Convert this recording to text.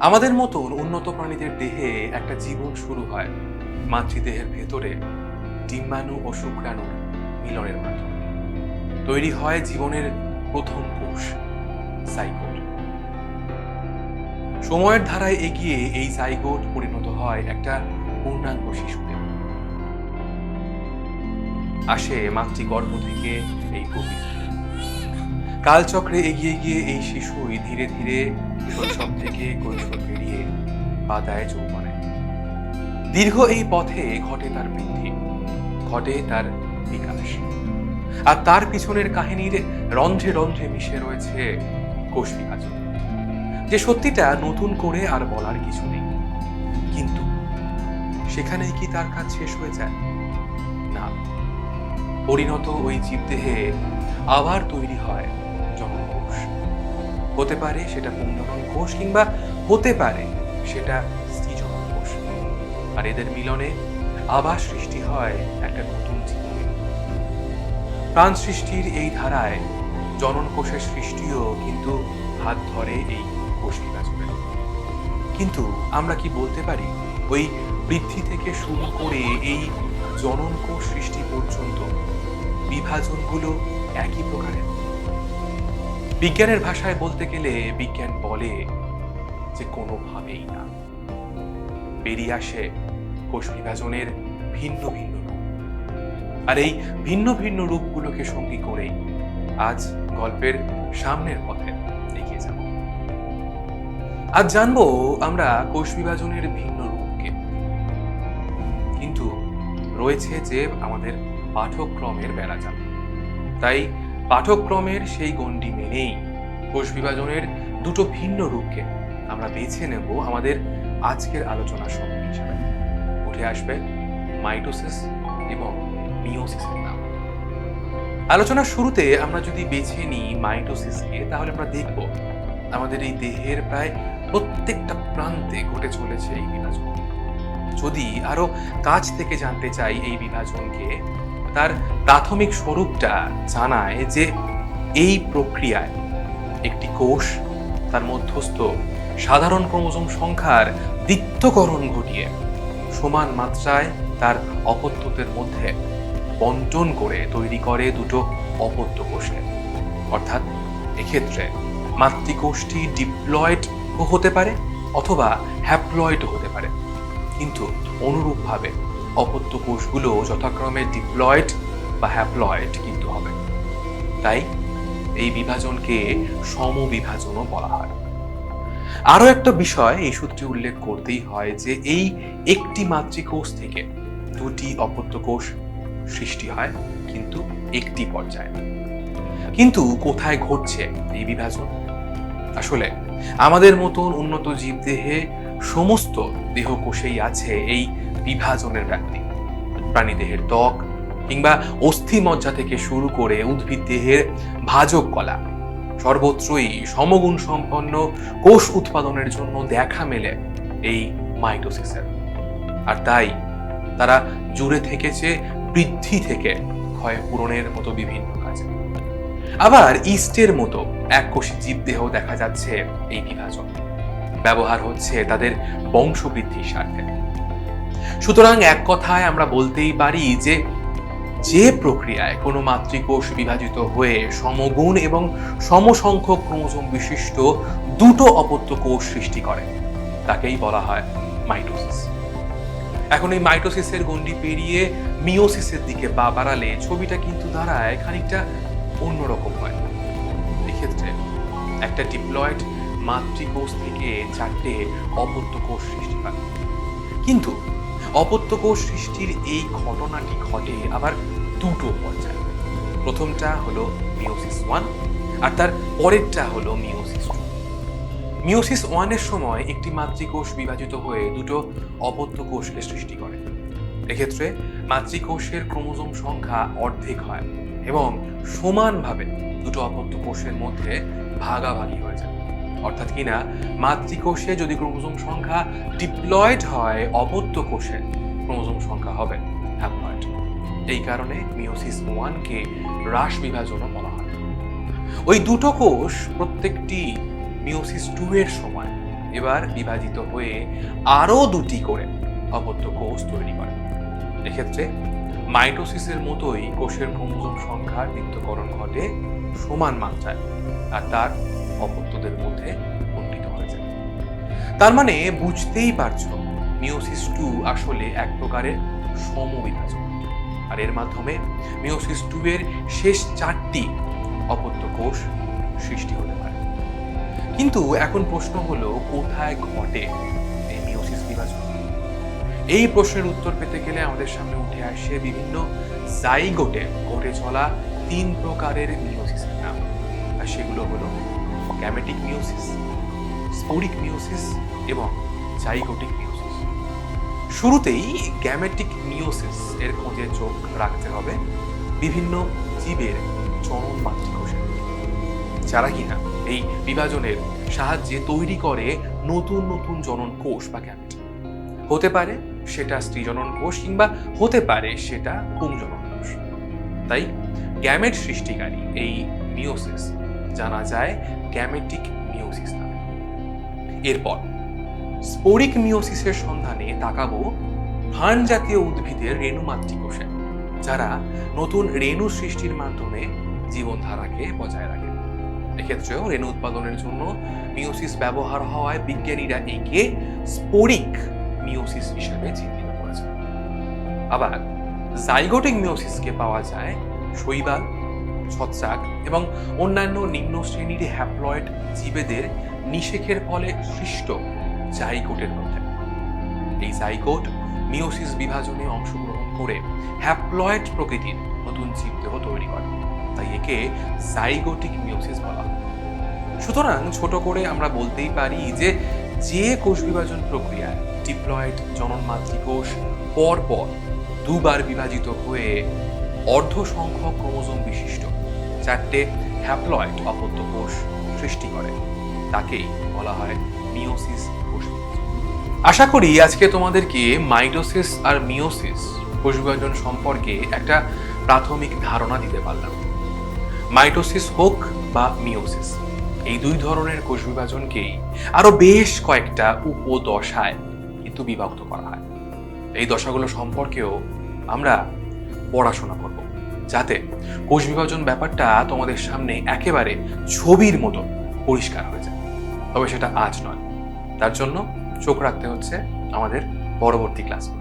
আমাদের মতন উন্নত প্রাণীদের দেহে একটা জীবন শুরু হয় মাতৃদেহের ভেতরে ডিম্বাণু ও শুক্রাণুর মিলনের মাধ্যমে। তৈরি হয় জীবনের প্রথম কোষ সাইকোট সময়ের ধারায় এগিয়ে এই সাইগোট পরিণত হয় একটা পূর্ণাঙ্গ শিশুতে। আসে মাতৃগর্ভ থেকে এই কবিতা কালচক্রে এগিয়ে গিয়ে এই শিশুই ধীরে ধীরে শৈশব থেকে কৈশোর পেরিয়ে পা দেয় দীর্ঘ এই পথে ঘটে তার বৃদ্ধি, ঘটে তার বিকাশ। আর তার পিছনের কাহিনীর রন্ধ্রে রন্ধ্রে মিশে রয়েছে বিভাজন যে সত্যিটা নতুন করে আর বলার কিছু নেই। কিন্তু সেখানে কি তার কাজ শেষ হয়ে যায়? না। পরিণত ওই জীবদেহে আবার তৈরি হয় হতে পারে, সেটা পুংজনন কোষ কিংবা হতে পারে, সেটা স্ত্রীজনন কোষ। আর এদের মিলনে আবার সৃষ্টি হয় একটা নতুন জীবনের প্রাণ সৃষ্টির এই ধারায় জনন কোষের সৃষ্টিও কিন্তু হাত ধরে এই কোষ বিভাজনের কিন্তু আমরা কি বলতে পারি? ওই বৃদ্ধি থেকে শুরু করে এই জনন কোষ সৃষ্টি পর্যন্ত বিভাজনগুলো একই প্রকারের। বিজ্ঞানের ভাষায় বলতে গেলে বিজ্ঞান বলে যে কোনোভাবেই না। বেরিয়ে আসে কোষ বিভাজনের ভিন্ন ভিন্ন রূপ। আর এই ভিন্ন ভিন্ন রূপগুলোকে সঙ্গী করেই আজ গল্পের সামনের পথে এগিয়ে যাব। আজ জানব আমরা কোষ বিভাজনের ভিন্ন রূপকে। কিন্তু রয়েছে যে আমাদের পাঠক্রমের বেড়াজাল। তাই পাঠক্রমের সেই গণ্ডি মেনেই কোষ বিভাজনের দুটো ভিন্ন রূপকে আমরা বেছে নেব আমাদের আজকের আলোচনার সঙ্গে হিসাবে। উঠে আসবে মাইটোসিস এবং মিওসিসের নাম। আলোচনার শুরুতে আমরা যদি বেছে নিই মাইটোসিসকে, তাহলে আমরা দেখব আমাদের এই দেহের প্রায় প্রত্যেকটা প্রান্তে ঘটে চলেছে এই বিভাজন। যদি আরও কাছ থেকে জানতে চাই এই বিভাজনকে তার প্রাথমিক স্বরূপটা জানায় যে এই প্রক্রিয়ায় একটি কোষ, তার মধ্যস্থ সাধারণ ক্রোমোজোম সংখ্যার দ্বিত্বকরণ ঘটিয়ে সমান মাত্রায় তার অপত্যতের মধ্যে বন্টন করে তৈরি করে দুটো অপত্য কোষকে অর্থাৎ এক্ষেত্রে মাতৃকোষটি ডিপ্লয়েড হতে পারে অথবা হ্যাপ্লয়েড হতে পারে। কিন্তু অনুরূপভাবে অপত্য কোষগুলো যথাক্রমে ডিপ্লয়েড বা হ্যাপ্লয়েড কিন্তু হবে। তাই এই বিভাজনকে সমবিভাজনও বলা হয়। আরও একটা বিষয় এই সূত্রে উল্লেখ করতেই হয় যে এই একটি মাতৃকোষ থেকে দুটি অপত্য কোষ সৃষ্টি হয়, কিন্তু একটি পর্যায়ে। কিন্তু কোথায় ঘটছে এই বিভাজন? আসলে আমাদের মতন উন্নত জীবদেহে সমস্ত দেহকোষেই আছে এই বিভাজনের ব্যাপ্তি। প্রাণীদেহের ত্বক কিংবা অস্থি মজ্জা থেকে শুরু করে উদ্ভিদ দেহের ভাজক কলা, সর্বত্রই সমগুণ সম্পন্ন কোষ উৎপাদনের জন্য দেখা মেলে এই মাইটোসিসের। আর তাই তারা জুড়ে থেকেছে, বৃদ্ধি থেকে ক্ষয় পূরণের মতো বিভিন্ন কাজে। আবার ইস্টের মতো এককোষী জীবদেহ দেখা যাচ্ছে এই বিভাজন। ব্যবহার হচ্ছে তাদের বংশবৃদ্ধির স্বার্থে। সুতরাং এক কথায় আমরা বলতেই পারি যে যে প্রক্রিয়ায় কোনো মাতৃকোষ বিভাজিত হয়ে সমগুণ এবং সমসংখ্যক ক্রোমোজোম বিশিষ্ট দুটো অপত্য কোষ সৃষ্টি করে, তাকেই বলা হয় মাইটোসিস। এখন এই মাইটোসিসের গণ্ডি পেরিয়ে মিওসিসের দিকে বা বাড়ালে ছবিটা কিন্তু দাঁড়ায় খানিকটা অন্যরকম হয়। এক্ষেত্রে একটা ডিপ্লয়েড মাতৃকোষ থেকে চারটে অপত্য কোষ সৃষ্টি হয়। কিন্তু অপত্য কোষ সৃষ্টির এই ঘটনাটি ঘটে আবার দুটো পর্যায়ে। প্রথমটা হলো মিওসিস ওয়ান, আর তার পরেরটা হলো মিওসিস টু। মিওসিস ওয়ানের সময় একটি মাতৃকোষ বিভাজিত হয়ে দুটো অপত্য কোষকে সৃষ্টি করে। এক্ষেত্রে মাতৃকোষের ক্রোমোজোম সংখ্যা অর্ধেক হয় এবং সমানভাবে দুটো অপত্য কোষের মধ্যে ভাগাভাগি হয়ে যায়। অর্থাৎ কিনা মাতৃকোষে যদি ক্রোমোজোম সংখ্যা ডিপ্লয়েড হয় অপত্য কোষে ক্রোমোজোম সংখ্যা হবে হ্যাপ্লয়েড এই কারণে মিওসিস ওয়ানকে হ্রাস বিভাজনও বলা হয়। ওই দুটো কোষ প্রত্যেকটি মিওসিস টু এর সময় এবার বিভাজিত হয়ে আরও দুটি করে অপত্য কোষ তৈরি করে। এক্ষেত্রে মাইটোসিসের মতোই কোষের ক্রোমোজোম সংখ্যার নিত্যকরণ ঘটে সমান মাত্রায়। আর তার অপত্যদের মধ্যে বন্টিত হয়ে যায় তার মানে বুঝতেই পারছ মিওসিস টু আসলে এক প্রকারের সমবিভাজন আর এর মাধ্যমে মিওসিস টু এর শেষ চারটি অপত্য কোষ সৃষ্টি হতে পারে। কিন্তু এখন প্রশ্ন হলো, কোথায় ঘটে এই মিওসিস বিভাজন? এই প্রশ্নের উত্তর পেতে গেলে আমাদের সামনে উঠে আসে বিভিন্ন জাইগোটে ঘটে চলা তিন প্রকারের মিওসিসের নাম। আর সেগুলো হলো গ্যামেটিক মিউসিস স্পোরিক মিউসিস এবং জাইগোটিক মিওসিস শুরুতেই গ্যামেটিক মিওসিস এর খোঁজে চোখ রাখতে হবে বিভিন্ন জীবের মাতৃকোষের দিকে, যারা কিনা এই বিভাজনের সাহায্যে তৈরি করে নতুন নতুন জনন কোষ বা গ্যামেট হতে পারে সেটা স্ত্রীজনন কোষ কিংবা হতে পারে সেটা পুংজনন কোষ। তাই গ্যামেট সৃষ্টিকারী এই মিওসিস জানা যায় গ্যামেটিক মিওসিস নামে। এরপর, স্পোরিক মিওসিসের সন্ধানে তাকাবো ফান জাতীয় উদ্ভিদের রেণু মাতৃকোষে যারা নতুন রেণু সৃষ্টির মাধ্যমে জীবনধারাকে বজায় রাখে। এক্ষেত্রেও রেণু উৎপাদনের জন্য মিওসিস ব্যবহার হওয়ায় বিজ্ঞানীরা একে স্পোরিক মিওসিস হিসেবে চিহ্নিত করেছে আবার, জাইগোটিক মিওসিসকে পাওয়া যায় শৈবাল ছত্রাক এবং অন্যান্য নিম্ন শ্রেণির হ্যাপ্লয়েড জীবেদের নিষেকের ফলে সৃষ্ট জাইকোটের মধ্যে। এই জাইগোট মিওসিস বিভাজনে অংশগ্রহণ করে হ্যাপ্লয়েড প্রকৃতির নতুন জীবদেহ তৈরি করে। তাই একে জাইগোটিক মিওসিস বলা হয়। সুতরাং ছোট করে আমরা বলতেই পারি যে যে কোষ বিভাজন প্রক্রিয়ায় ডিপ্লয়েড জনন মাতৃকোষ পর পর দুবার বিভাজিত হয়ে অর্ধ সংখ্যক ক্রোমোজোম বিশিষ্ট। চারটে হ্যাপ্লয়েড অপত্য কোষ সৃষ্টি করে। তাকেই বলা হয় মিওসিস কোষ। আশা করি আজকে তোমাদেরকে মাইটোসিস আর মিওসিস কোষ বিভাজন সম্পর্কে একটা প্রাথমিক ধারণা দিতে পারলাম। মাইটোসিস হোক বা মিওসিস এই দুই ধরনের কোষ বিভাজনকেই আরও বেশ কয়েকটা উপদশায় কিন্তু বিভক্ত করা হয়। এই দশাগুলো সম্পর্কেও আমরা পড়াশোনা করব। যাতে কোষ বিভাজন ব্যাপারটা তোমাদের সামনে একেবারে ছবির মতো পরিষ্কার হয়ে যায়। তবে সেটা আজ নয়। তার জন্য চোখ রাখতে হচ্ছে আমাদের পরবর্তী ক্লাসে